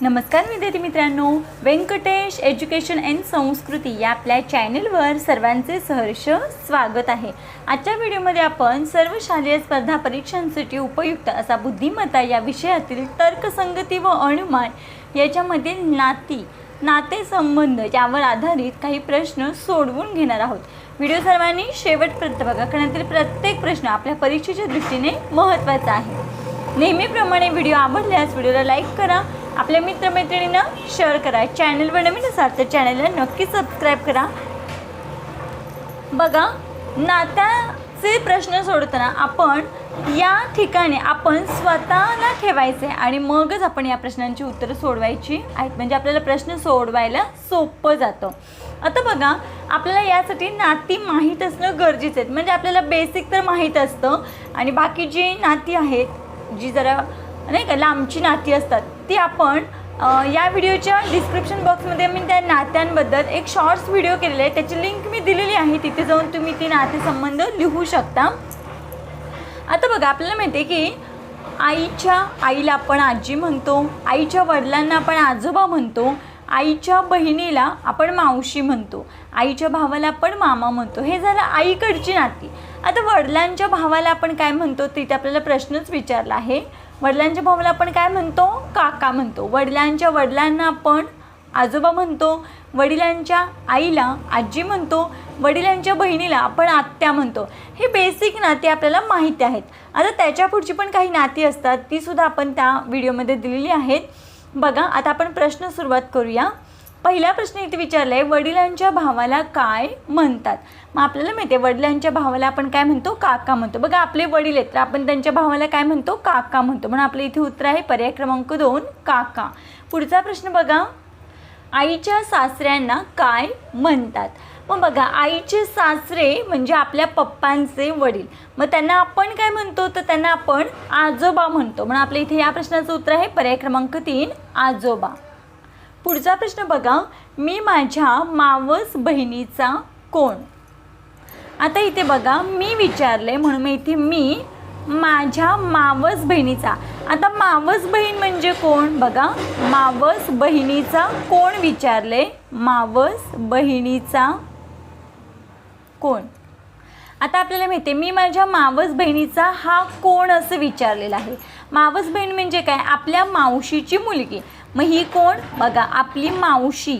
नमस्कार विद्यार्थी मित्रांनो. व्यंकटेश एज्युकेशन अँड संस्कृती या आपल्या चॅनलवर सर्वांचे सहर्ष स्वागत आहे. आजच्या व्हिडिओमध्ये आपण सर्व शालेय स्पर्धा परीक्षांसाठी उपयुक्त असा बुद्धिमत्ता या विषयातील तर्कसंगती व अनुमान याच्यामधील नाती नातेसंबंध यावर आधारित काही प्रश्न सोडवून घेणार आहोत. व्हिडिओ सर्वांनी शेवटपर्यंत बघा कारण प्रत्येक प्रश्न आपल्या परीक्षेच्या दृष्टीने महत्त्वाचा आहे. नेहमीप्रमाणे व्हिडिओ आवडल्यास व्हिडिओला लाईक करा आपल्या मित्रमैत्रिणींना शेअर करा. चॅनलवर नवीन असाल तर चॅनलला नक्की सबस्क्राईब करा. बघा नात्याचे प्रश्न सोडताना आपण या ठिकाणी आपण स्वतःला ठेवायचे आणि मगच आपण या प्रश्नांची उत्तरं सोडवायची आहेत. म्हणजे आपल्याला प्रश्न सोडवायला सोपं जातं. आता बघा आपल्याला यासाठी नाती माहीत असणं गरजेचं आहे. म्हणजे आपल्याला बेसिक तर माहीत असतं आणि बाकी जी नाती आहेत जी जरा नाही का लांबची नाती असतात. ती आपण या व्हिडिओच्या डिस्क्रिप्शन बॉक्समध्ये मी त्या नात्यांबद्दल एक शॉर्ट्स व्हिडिओ केलेला आहे. त्याची लिंक मी दिलेली आहे. तिथे जाऊन तुम्ही ती नातेसंबंध लिहू शकता. आता बघा आपल्याला माहिती आहे की आईच्या आईला आपण आजी म्हणतो आईच्या वडिलांना आपण आजोबा म्हणतो आईच्या बहिणीला आपण मावशी म्हणतो आईच्या भावाला आपण मामा म्हणतो. हे झालं आईकडची नाती. आता वडिलांच्या भावाला आपण काय म्हणतो तिथे आपल्याला प्रश्नच विचारला आहे. वडिलांच्या भावाला आपण काय म्हणतो? काका म्हणतो. वडिलांच्या वडिलांना आपण आजोबा म्हणतो. वडिलांच्या आईला आजी म्हणतो. वडिलांच्या बहिणीला आपण आत्या म्हणतो. हे बेसिक नाते आपल्याला माहिती आहेत. आता त्याच्या पुढची पण काही नाती असतात तीसुद्धा आपण त्या व्हिडिओमध्ये दिलेली आहेत. बघा आता आपण प्रश्न सुरुवात करूया. पहिला प्रश्न इथे विचारला आहे वडिलांच्या भावाला काय म्हणतात? मग आपल्याला माहिती आहे वडिलांच्या भावाला आपण काय म्हणतो? काका म्हणतो. बघा आपले वडील आहेत तर आपण त्यांच्या भावाला काय म्हणतो? काका म्हणतो. म्हणून आपलं इथे उत्तर आहे पर्याय क्रमांक दोन काका. पुढचा प्रश्न बघा. आईच्या सासऱ्यांना काय म्हणतात? मग बघा आईचे सासरे म्हणजे आपल्या पप्पांचे वडील. मग त्यांना आपण काय म्हणतो? तर त्यांना आपण आजोबा म्हणतो. म्हणून आपल्या इथे या प्रश्नाचं उत्तर आहे पर्याय क्रमांक तीन आजोबा. पुढचा प्रश्न बघा. मी माझ्या मावस बहिणीचा कोण? आता इथे बघा मी विचारले म्हणून मी इथे मी माझ्या मावस बहिणीचा. आता मावस बहीण म्हणजे कोण? बघा मावस बहिणीचा कोण विचारले? मावस बहिणीचा कोण? आता आपल्याला माहिती आहे मी माझ्या मावस बहिणीचा हा कोण असं विचारलेला आहे. मावस बहीण म्हणजे काय? आपल्या मावशीची मुलगी. मग ही कोण? बघा आपली मावशी.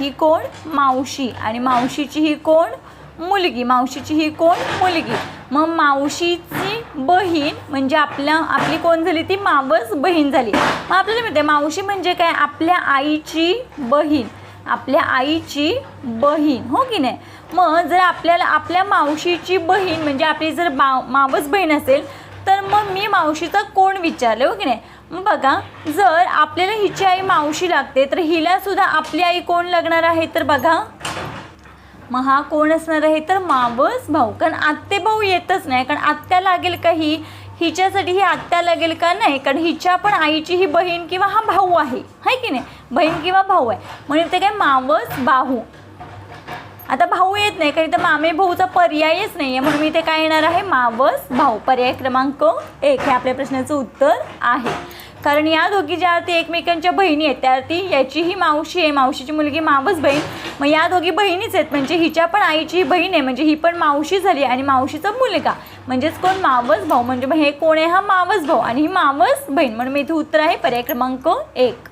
ही कोण? मावशी. आणि मावशीची ही कोण? मुलगी. मावशीची ही कोण? मुलगी. मग मावशीची बहीण म्हणजे आपल्या आपली कोण झाली? ती मावस बहीण झाली. मग आपल्याला माहिती आहे मावशी म्हणजे काय? आपल्या आईची बहीण. आपल्या आईची बहीण. हो की नाही? मग जर आपल्याला आपल्या मावशीची बहीण म्हणजे आपली जर माव मावस बहीण असेल तर मग मी मावशीचा कोण विचारले? हो की नाही? बघा जर आपल्याला हिची आई मावशी लागते तर हिला सुद्धा आपली आई कोण लागणार आहे तर बघा. मग हा कोण असणार आहे तर मावस भाऊ. कारण आत्ते भाऊ येतच नाही. कारण आत्या लागेल का ही? हिच्यासाठी ही आत्या लागेल का नाही? कारण हिच्या पण आईची ही बहीण किंवा हा भाऊ आहे. हाय की नाही? बहीण किंवा भाऊ आहे. म्हणून ते काय मावस बाहू आता भाऊ येत नाही कारण तर मामे भाऊचा पर्यायच नाही आहे म्हणून मी इथे काय येणार आहे? मावस भाऊ पर्याय क्रमांक एक हे आपल्या प्रश्नाचं उत्तर आहे. कारण या दोघी ज्या अर्थी एकमेकांच्या बहिणी आहेत त्या अर्थी याची ही मावशी आहे. मावशीची मुलगी मावस बहीण. मग या दोघी बहिणीच आहेत. म्हणजे हिच्या पण आईची बहीण आहे. म्हणजे ही पण मावशी झाली आणि मावशीचा मुलगा. म्हणजेच कोण? मावस भाऊ. म्हणजे मग हे कोण आहे? हा मावस भाऊ आणि ही मावस बहीण. म्हणून मी इथे उत्तर आहे पर्याय क्रमांक एक.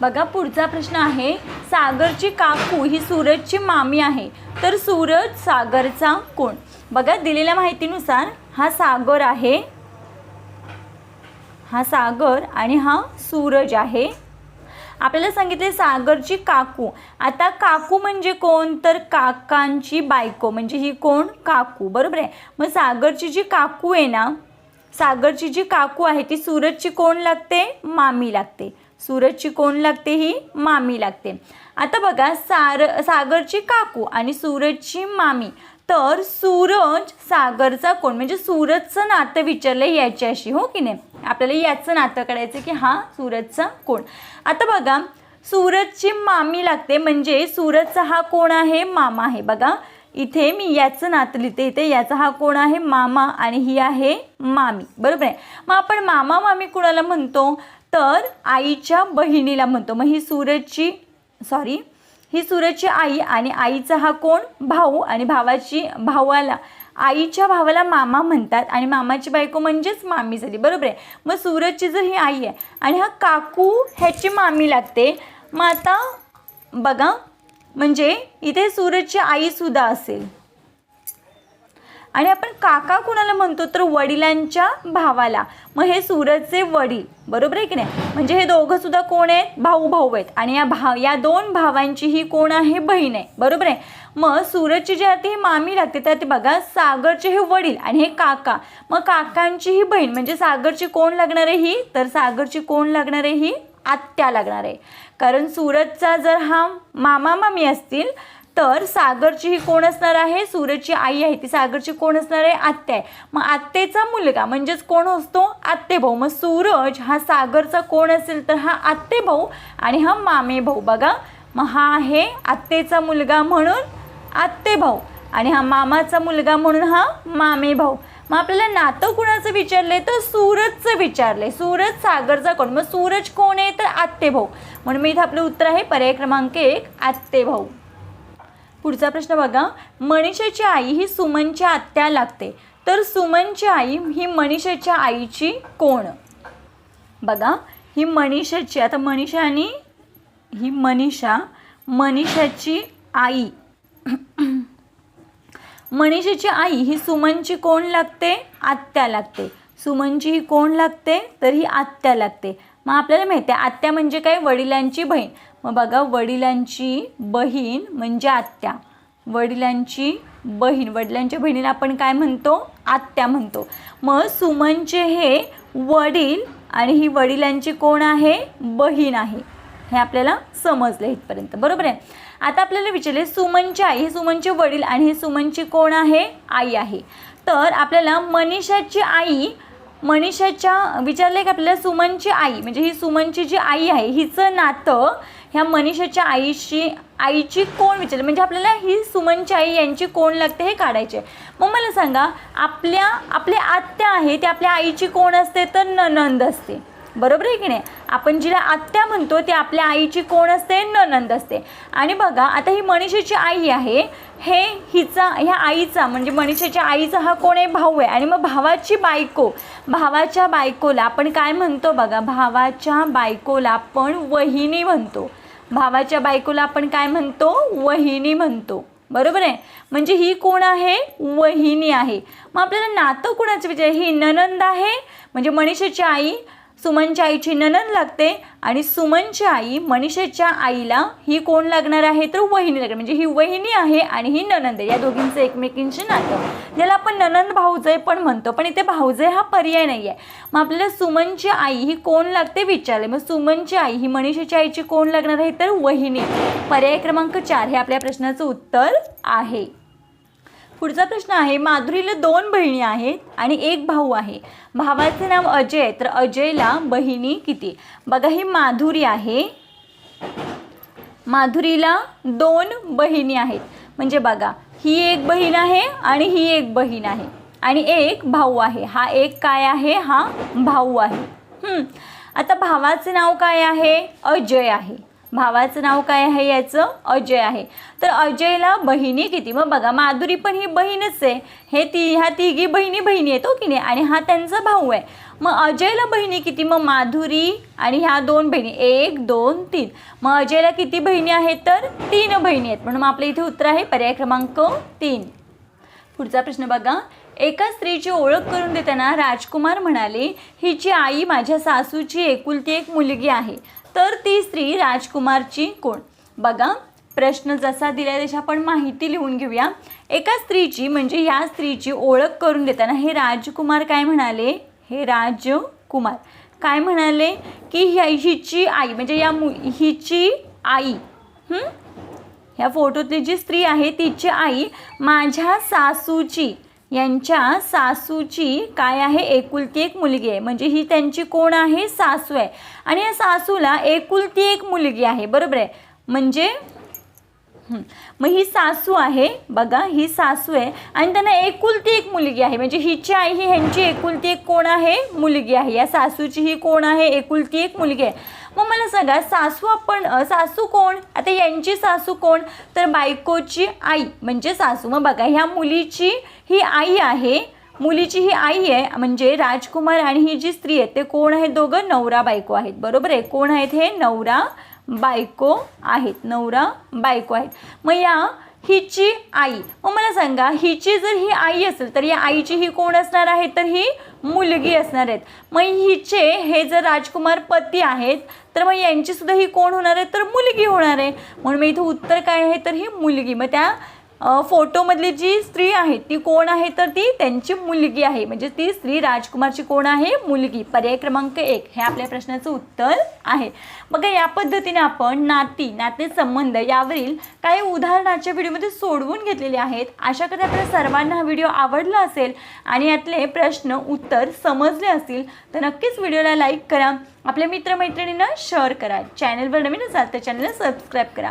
बघा पुढचा प्रश्न आहे सागरची काकू ही सूरजची मामी आहे. तर सूरज सागरचा कोण? बघा दिलेल्या माहितीनुसार हा सागर आहे. हा सागर आणि हा सूरज आहे. आपल्याला सांगितले सागरची काकू. आता काकू म्हणजे कोण? तर काकांची बायको. म्हणजे ही कोण? काकू. बरोबर आहे? मग सागरची जी काकू आहे ना सागरची जी काकू आहे ती सूरजची कोण लागते? मामी लागते. सूरजची कोण लागते? ही मामी लागते. आता बघा सार सागरची काकू आणि सूरजची मामी. तर सूरज सागरचा कोण? म्हणजे सूरजचं नातं विचारलं याच्याशी हो की नाही? आपल्याला याचं नातं काढायचं की हा सूरजचा कोण? आता बघा सूरजची मामी लागते म्हणजे सूरजचा हा कोण आहे? मामा आहे. बघा इथे मी याचं नातं लिहिते इथे याचा हा कोण आहे? मामा आणि ही आहे मामी. बरोबर आहे? मग आपण मामा मामी कुणाला म्हणतो? तर आईच्या बहिणीला म्हणतो. मग ही सूरजची सॉरी ही सूरजची आई आणि आईचा हा कोण? भाऊ. आणि भावाची भावाला. आईच्या भावाला मामा म्हणतात आणि मामाची बायको म्हणजेच मामी झाली. बरोबर आहे? मग सूरजची जर ही आई आहे आणि हा काकू ह्याची मामी लागते मग आता बघा म्हणजे इथे सूरजची आईसुद्धा असेल. आणि आपण काका कुणाला म्हणतो तर वडिलांच्या भावाला. मग हे सूरजचे वडील बरोबर आहे की नाही? म्हणजे हे दोघं सुद्धा कोण आहेत? भाऊ भाऊ आहेत. आणि या भाव या दोन भावांची ही कोण आहे? बहीण आहे. बरोबर आहे? मग सूरजची जी आहे ती मामी लागते तर ते बघा सागरचे हे वडील आणि हे काका. मग काकांची ही बहीण म्हणजे सागरची कोण लागणार आहे ही? तर सागरची कोण लागणार आहे ही? आत्या लागणार आहे. कारण सूरजचा जर हा मामा मामी असतील तर सागरची ही कोण असणार आहे? सूरजची आई आहे. ती सागरची कोण असणार आहे? आत्या आहे. मग आत्तेचा मुलगा म्हणजेच कोण असतो? आत्ते भाऊ. मग सूरज हा सागरचा कोण असेल तर हा आत्ते भाऊ आणि हा मामे भाऊ. बघा मग हा आहे आत्तेचा मुलगा म्हणून आत्ते भाऊ आणि हा मामाचा मुलगा म्हणून हा मामे भाऊ. मग आपल्याला नातं कुणाचं विचारलंय? तर सूरजचं विचारलंय. सूरज सागरचा कोण? मग सूरज कोण आहे? तर आत्ते भाऊ. म्हणून मी इथं आपलं उत्तर आहे. पर्याय क्रमांक एक आत्ते भाऊ. पुढचा प्रश्न बघा. मनीषाची आई ही सुमनच्या आत्या लागते. तर सुमनची आई ही मनीषाच्या आईची कोण? बघा. ही मनीषाची आता मनीषा आणि ही मनीषा मनीषाची आई. मनीषाची आई ही सुमनची कोण लागते? आत्या लागते. सुमनची ही कोण लागते? तर ही आत्या लागते. मग आपल्याला माहिती आहे आत्या म्हणजे काय? वडिलांची बहीण. मग बघा वडिलांची बहीण म्हणजे आत्या. वडिलांची बहीण वडिलांच्या बहिणीला आपण काय म्हणतो? आत्या म्हणतो. मग सुमनचे हे वडील आणि ही वडिलांची कोण आहे? बहीण आहे. हे आपल्याला समजलं इथपर्यंत. बरोबर आहे? आता आपल्याला विचारले सुमनची आई हे सुमनचे वडील आणि हे सुमनची कोण आहे? आई आहे. तर आपल्याला मनीषाची आई मनीषाच्या विचारले की आपल्याला सुमनची आई? म्हणजे ही सुमनची जी आई आहे हिचं नातं ह्या मनीषाच्या आईशी आईची कोण विचारली? म्हणजे आपल्याला ही सुमनची आई यांची कोण लागते हे काढायचे. मग मला सांगा आपल्या आपल्या आत्या आहे ते आपल्या आईची कोण असते? तर ननंद असते. बरोबर आहे की नाही? आपण जिला आत्या म्हणतो ती आपल्या आईची कोण असते? ननंद असते. आणि बघा आता ही मनीषाची आई आहे हे हिचा ह्या आईचा म्हणजे मनीषाच्या आईचा हा कोण आहे? भाऊ आहे. आणि मग भावाची बायको भावाच्या बायकोला आपण काय म्हणतो बघा? भावाच्या बायकोला आपण वहिनी म्हणतो. भावाच्या बायकोला आपण काय म्हणतो? वहिनी म्हणतो. बरोबर आहे? म्हणजे ही कोण आहे? वहिनी आहे. मग आपल्याला नातं कोणाचं विचार ही ननंद आहे? म्हणजे मनीषाची आई सुमनच्या आईची ननंद लागते आणि सुमनची आई मनीषेच्या आईला ही कोण लागणार आहे? तर वहिनी लागणार. म्हणजे ही वहिनी आहे आणि ही ननंद आहे. या दोघींचं एकमेकींचे नातं. ज्याला आपण ननंद भाऊजय पण म्हणतो पण इथे भाऊजय हा पर्याय नाही आहे मग आपल्याला सुमनची आई ही कोण लागते? विचारले मग सुमनची आई ही मनीषेच्या आईची कोण लागणार आहे? तर वहिनी. पर्याय क्रमांक चार हे आपल्या प्रश्नाचं उत्तर आहे. पुढचा प्रश्न आहे माधुरीला दोन बहिणी आहेत आणि एक भाऊ आहे. भावाचे नाव अजय तर अजयला बहिणी किती? बघा ही माधुरी आहे. माधुरीला दोन बहिणी आहेत. म्हणजे बघा ही एक बहीण आहे आणि ही एक बहीण आहे. आणि एक भाऊ आहे. हा एक काय आहे? हा भाऊ आहे. आता भावाचे नाव काय आहे? अजय आहे. भावाचं नाव काय आहे याचं? अजय आहे. तर अजयला बहिणी किती? मग बघा माधुरी पण ही बहीणच आहे. हे ती ह्या तिघी बहिणी बहिणी आहेत हो की नाही? आणि हा त्यांचा भाऊ आहे. मग अजयला बहिणी किती? मग माधुरी आणि ह्या दोन बहिणी. एक दोन तीन. मग अजयला किती बहिणी आहेत तर? तीन बहिणी आहेत. म्हणून मग इथे उत्तर आहे पर्याय क्रमांक तीन. पुढचा प्रश्न बघा. एका स्त्रीची ओळख करून देताना राजकुमार म्हणाले हिची आई माझ्या सासूची एकुलती एक मुलगी आहे. तर ती स्त्री राजकुमारची कोण? बघा प्रश्न जसा दिला त्याची आपण माहिती लिहून घेऊया. एका स्त्रीची म्हणजे या स्त्रीची ओळख करून देताना हे राजकुमार काय म्हणाले? हे राजकुमार. काय म्हणाले? की ह्या हिची आई म्हणजे या मु हिची आई ह्या फोटोतली जी स्त्री आहे तिची आई माझ्या सासूची यांच्या सासूची काय आहे? एकुलती एक मुलगी आहे. म्हणजे ही त्यांची कोण आहे? सासू आहे. आणि या सासूला एकुलती एक मुलगी आहे. बरोबर आहे? म्हणजे मग ही सासू आहे. बघा ही सासू आहे. आणि त्यांना एकुलती एक मुलगी आहे. म्हणजे हिची आई ही ह्यांची एकुलती एक कोण आहे? मुलगी आहे. या सासूची ही कोण आहे? एकुलती एक मुलगी आहे. मग मला सांगा सासू आपण सासू कोण? आता यांची सासू कोण? तर बायकोची आई म्हणजे सासू. मग बघा ह्या मुलीची ही आई आहे. मुलीची ही आई आहे म्हणजे राजकुमार आणि ही जी स्त्री आहे ते कोण आहेत दोघं? नवरा बायको आहेत. बरोबर आहे? कोण आहेत हे? नवरा बायको आहेत. नवरा बायको आहेत. मग या हिची आई. मग मला सांगा हिची जर ही आई असेल तर या आईची ही कोण असणार आहे? तर ही मुलगी असणार आहेत. मग हिचे हे जर राजकुमार पती आहेत तर मग यांचीसुद्धा ही कोण होणार आहे? तर मुलगी होणार आहे. म्हणून मग इथं उत्तर काय आहे? तर ही मुलगी. मग त्या फोटोमधली जी स्त्री आहे ती कोण आहे? तर ती त्यांची मुलगी आहे. म्हणजे ती स्त्री राजकुमारची कोण आहे? मुलगी. पर्याय क्रमांक एक. हे आपल्या प्रश्नाचं उत्तर आहे. बघा या पद्धतीने आपण नाती नाते संबंध यावरील काही उदाहरणाच्या व्हिडिओमध्ये सोडवून घेतलेले आहेत. अशा करते आपल्या सर्वांना हा व्हिडिओ आवडला असेल आणि यातले प्रश्न उत्तर समजले असतील तर नक्कीच व्हिडिओला लाईक करा. आपल्या मित्रमैत्रिणींना शेअर करा. चॅनलवर नवीन असाल तर चॅनलला सबस्क्राईब करा.